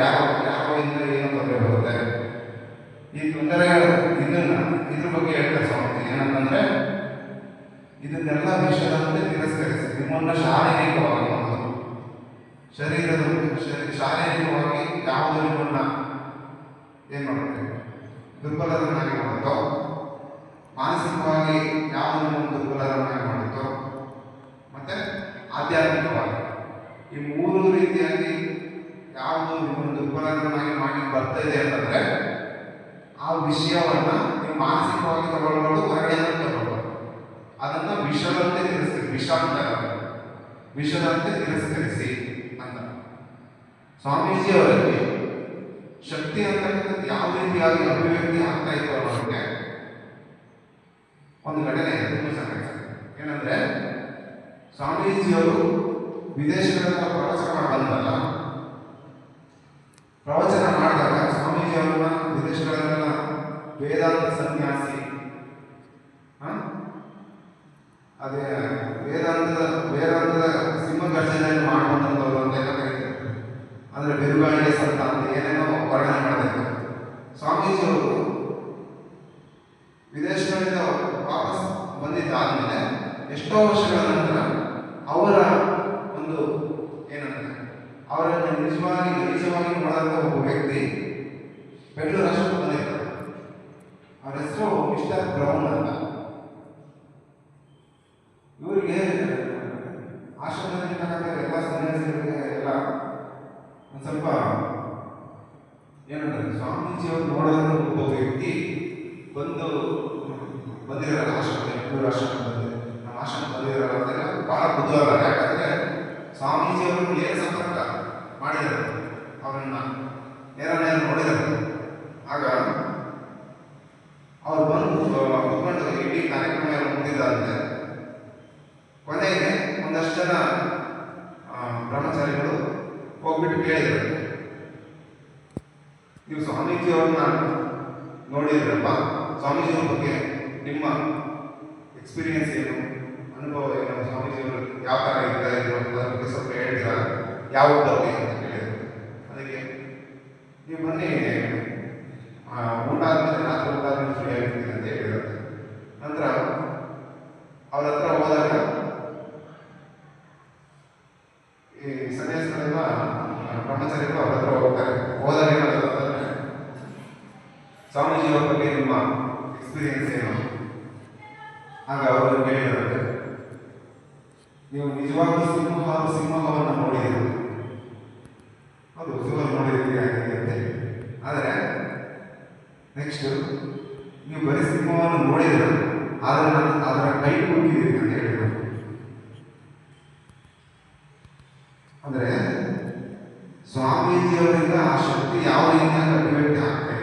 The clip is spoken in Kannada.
ಯಾವ ಯಾವಿಂದ ಏನು ತೊಂದರೆ ಬರುತ್ತೆ ಈ ತೊಂದರೆಗಳು ಇದನ್ನ ಇದ್ರ ಬಗ್ಗೆ ಹೇಳ್ತಾ ಸ್ವಾಮಿ ಏನಂತಂದ್ರೆ ಇದನ್ನೆಲ್ಲ ವಿಷಯದಂತೆ ತಿರಸ್ಕರಿಸಿ ನಿಮ್ಮನ್ನು ಶಾರೀರಿಕವಾಗಿ ಮೊದಲು ಶರೀರದ ಶರೀ- ಶಾರೀರಿಕವಾಗಿ ಯಾವುದು ನಿಮ್ಮನ್ನ ಏನು ಮಾಡುತ್ತೆ ದುರ್ಬಲರನ್ನಾಗಿ ಮಾಡುತ್ತೋ ಮಾನಸಿಕವಾಗಿ ಯಾವುದು ನಿಮ್ಮನ್ನು ದುರ್ಬಲರನ್ನಾಗಿ ಮಾಡುತ್ತೋ ಮತ್ತೆ ಆಧ್ಯಾತ್ಮಿಕವಾಗಿ ಈ ಮೂರು ರೀತಿಯಾಗಿ ಯಾವುದು ನಿಮ್ಮನ್ನು ದುರ್ಬಲರನ್ನಾಗಿ ಮಾಡಿ ಬರ್ತಾ ಇದೆ ಅಂತಂದ್ರೆ, ಆ ವಿಷಯವನ್ನ ನೀವು ಮಾನಸಿಕವಾಗಿ ತಗೊಳ್ಬೋದು ಹೊರಗಡೆ ತಗೊಳ್ಬೋದು. ಅದನ್ನ ವಿಷದಂತೆ ತಿಳಿಸ್ತೀರಿ ವಿಷ ಅಂತ ವಿಷದಂತೆ ತಿರಸ್ಕರಿಸಿ ಅಂತ. ಸ್ವಾಮೀಜಿ ಅವರಿಗೆ ಶಕ್ತಿ ಅಂತಕ್ಕಂಥದ್ದು ಯಾವ ರೀತಿಯಾಗಿ ಅಭಿವ್ಯಕ್ತಿ ಆಗ್ತಾ ಇತ್ತು ಅನ್ನೋದಕ್ಕೆ ಒಂದು ಘಟನೆ ತುಂಬ ಚೆನ್ನಾಗಿದೆ ಏನಂದ್ರೆ, ಸ್ವಾಮೀಜಿಯವರು ವಿದೇಶಗಳ ಪ್ರವಾಸ ಮಾಡಿ ಬಂದಲ್ಲ ಪ್ರವಚನ ಮಾಡಿದಾಗ ಸ್ವಾಮೀಜಿ ಅವರನ್ನ ವಿದೇಶಗಳೆಲ್ಲ ವೇದಾಂತ ಸನ್ಯಾಸಿ? ಅದೇ, ವೇದಾಂತದ ವೇದಾಂತದ ಸಿಂಹಗರ್ಜನೆಯನ್ನು ಮಾಡುವಂಥದ್ದು ಅಂತೆಲ್ಲ ಕರೀತಾರೆ. ಅಂದರೆ ಬಿರುಗಾಳಿಗೆ ಸಂತ ಅಂತ ಏನೇನೋ ವರ್ಣನೆ ಸ್ವಾಮೀಜಿ ಸ್ವಾಮೀಜಿಯವರು ವಿದೇಶಗಳಿಂದ ವಾಪಸ್ ಬಂದಿದ್ದಾದ್ಮೇಲೆ ಎಷ್ಟೋ ವರ್ಷಗಳ ನಂತರ ಅವರ ಒಂದು ಅವರನ್ನು ನಿಜವಾಗಿ ನಿಜವಾಗಿ ನೋಡಿದಂಥ ಒಬ್ಬ ವ್ಯಕ್ತಿ ಬೆಂಗಳೂರು ರಾಷ್ಟ್ರಕ್ಕೆ ಬಂದಿರ್ತಾರೆ ಅವರ ಹೆಸರು ಮಿಸ್ಟರ್ ಬ್ರೌನ್ ಅಂತ. ಇವರಿಗೆ ಆಶ್ರಮದಲ್ಲಿರ್ತಕ್ಕಂಥ ಎಲ್ಲ ಸನ್ಯಾಸಿಗಳಿಗೆ ಎಲ್ಲ ಒಂದು ಸ್ವಲ್ಪ ಏನಂದ್ರೆ ಸ್ವಾಮೀಜಿಯವರು ನೋಡೋದ್ರ ಒಬ್ಬ ವ್ಯಕ್ತಿ ಬಂದು ಬಂದಿರಲ್ಲ ಆಶ್ರಮದಲ್ಲಿ ಮೂರು ಆಶ್ರಮ ಬಂದಿದೆ. ನಮ್ಮ ಆಶ್ರಮ ಬಂದಿರಲ್ಲ ಅಂತ ಬಹಳ ಕುತೂಹಲ. ಯಾಕಂದ್ರೆ ಸ್ವಾಮೀಜಿಯವರು ಏನು ಸಂಪರ್ಕ ಮಾಡಿದರು ಅವರನ್ನ ನೇರ ನೇರ ನೋಡಿದರು ಆಗ ಅವ್ರು ಬಂದು ಕುತ್ಕೊಂಡು ಇಡೀ ಕಾರ್ಯಕ್ರಮ ಎಲ್ಲ ಮುಗಿದಾದಂತೆ ಕೊನೆಗೆ ಒಂದಷ್ಟು ಜನ ಬ್ರಹ್ಮಚಾರಿಗಳು ಹೋಗ್ಬಿಟ್ಟು ಕೇಳಿದ್ರು. ನೀವು ಸ್ವಾಮೀಜಿಯವ್ರನ್ನ ನೋಡಿದ್ರಪ್ಪ? ಸ್ವಾಮೀಜಿಯವ್ರ ಬಗ್ಗೆ ನಿಮ್ಮ ಎಕ್ಸ್ಪೀರಿಯನ್ಸ್ ಏನು? ಅನುಭವ ಏನು? ಸ್ವಾಮೀಜಿಯವರು ಯಾವ ಥರ ಇದ್ದಾರೆ ಅನ್ನೋದ್ರ ಬಗ್ಗೆ ಸ್ವಲ್ಪ ಹೇಳಿದ್ರ ಯಾವ ಬಗ್ಗೆ ಅಂತ ಕೇಳಿದ್ರು. ಅದಕ್ಕೆ ನೀವು ಬನ್ನಿ ಆ, ಊಟ ಆದ್ಮೇಲೆ ರಾತ್ರಿ ಊಟ ಆದ್ಮೇಲೆ ಫ್ರೀ ಆಗಿರ್ತೀನಿ ಅಂತ ಹೇಳಿದ್ರು ನಂತರ ಅವ್ರ ಹತ್ರ ಹೋದಾಗ ಈ ಸನ್ಯಾಸಿಗಳೆಲ್ಲ ಆ, ಬ್ರಹ್ಮಚಾರಿಗಳು ಅವ್ರ ಹತ್ರ ಹೋಗ್ತಾರೆ. ಹೋದಾಗ ಏನಾಗ್ತದೆ ಸ್ವಾಮೀಜಿಯವ್ರ ಬಗ್ಗೆ ನಿಮ್ಮ ಎಕ್ಸ್ಪೀರಿಯನ್ಸ್ ಏನು? ಆಗ ಅವರು ಕೇಳಿದ್ದಾರೆ. ನೀವು ನಿಜವಾಗ್ಲೂ ಸಿಂಹ ಸಿಂಹವನ್ನು ನೋಡಿದ್ದೀರಿ? ಹೌದು ಸಿಂಹ ನೋಡಿದ್ದೀರಿ ಹಾಗೆ ಅಂತ ಹೇಳಿ. ಆದರೆ ನೆಕ್ಸ್ಟ್ ನೀವು ಬರೀ ಸಿಂಹವನ್ನು ನೋಡಿದ್ರೆ ಆದರೆ ಅದರ ಕೈ ಮುಗಿದಿರಿ ಅಂದರೆ ಸ್ವಾಮೀಜಿಯವರಿಂದ ಆ ಶಕ್ತಿ ಯಾವ ರೀತಿಯ ಕಟ್ಟಿ ಆಗ್ತದೆ